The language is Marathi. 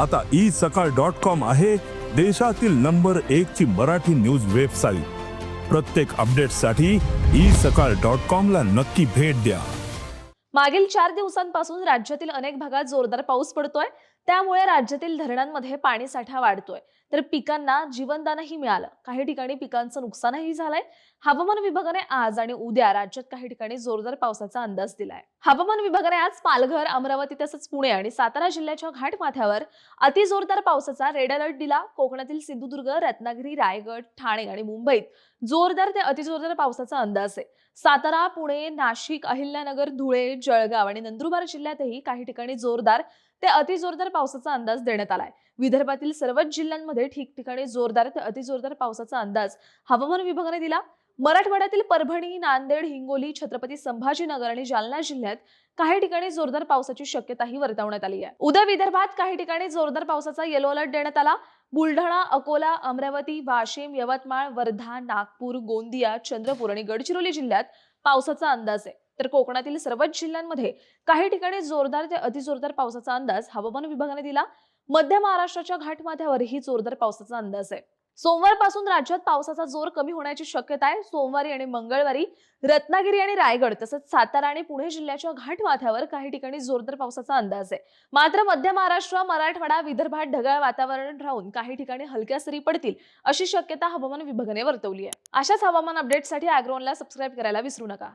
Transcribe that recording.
आता ई सकाळ डॉट कॉम आहे देशातील नंबर एक ची मराठी न्यूज वेबसाईट. प्रत्येक अपडेटसाठी ई सकाळ डॉट कॉम ला नक्की भेट द्या. मागील चार दिवसांपासून राज्यातील अनेक भागात जोरदार पाऊस पडतोय. त्यामुळे राज्यातील धरणांमध्ये पाणी साठा वाढतोय. तर पिकांना जीवनदानही मिळालं. काही ठिकाणी पिकांचं नुकसानही झालंय. हवामान विभागाने आज आणि उद्या राज्यात काही ठिकाणी जोरदार पावसाचा अंदाज दिलाय. हवामान विभागाने आज पालघर अमरावती तसंच पुणे आणि सातारा जिल्ह्याच्या घाटमाथ्यावर अति जोरदार पावसाचा रेड अलर्ट दिला. कोकणातील सिंधुदुर्ग रत्नागिरी रायगड ठाणे आणि मुंबईत जोरदार ते अतिजोरदार पावसाचा अंदाज आहे. सातारा पुणे नाशिक अहिल्यानगर धुळे जळगाव आणि नंदुरबार जिल्ह्यातही काही ठिकाणी जोरदार ते अतिजोरदार पावसाचा अंदाज देण्यात आलाय. विदर्भातील सर्वच जिल्ह्यांमध्ये ठिकठिकाणी जोरदार ते अतिजोरदार पावसाचा अंदाज हवामान विभागाने दिला. मराठवाड्यातील परभणी नांदेड हिंगोली छत्रपती संभाजीनगर आणि जालना जिल्ह्यात काही ठिकाणी जोरदार पावसाची शक्यताही वर्तवण्यात आली आहे. उद्या विदर्भात काही ठिकाणी जोरदार पावसाचा येलो अलर्ट देण्यात आला. बुलढाणा अकोला अमरावती वाशिम यवतमाळ वर्धा नागपूर गोंदिया चंद्रपूर आणि गडचिरोली जिल्ह्यात पावसाचा अंदाज आहे. तर कोकणातील सर्वच जिल्ह्यांमध्ये काही ठिकाणी जोरदार ते अतिजोरदार पावसाचा अंदाज हवामान विभागाने दिला. मध्य महाराष्ट्राच्या घाटमाथ्यावरही जोरदार पावसाचा अंदाज आहे. सोमवारपासून राज्यात पावसाचा जोर कमी होण्याची शक्यता आहे. सोमवारी आणि मंगळवारी रत्नागिरी आणि रायगड तसंच सातारा आणि पुणे जिल्ह्याच्या घाटमाथ्यावर काही ठिकाणी जोरदार पावसाचा अंदाज आहे. मात्र मध्य महाराष्ट्र मराठवाडा विदर्भात ढगाळ वातावरण राहून काही ठिकाणी हलक्या सरी पडतील अशी शक्यता हवामान विभागाने वर्तवली आहे. अशाच हवामान अपडेटसाठी अॅग्रोनला सबस्क्राईब करायला विसरू नका.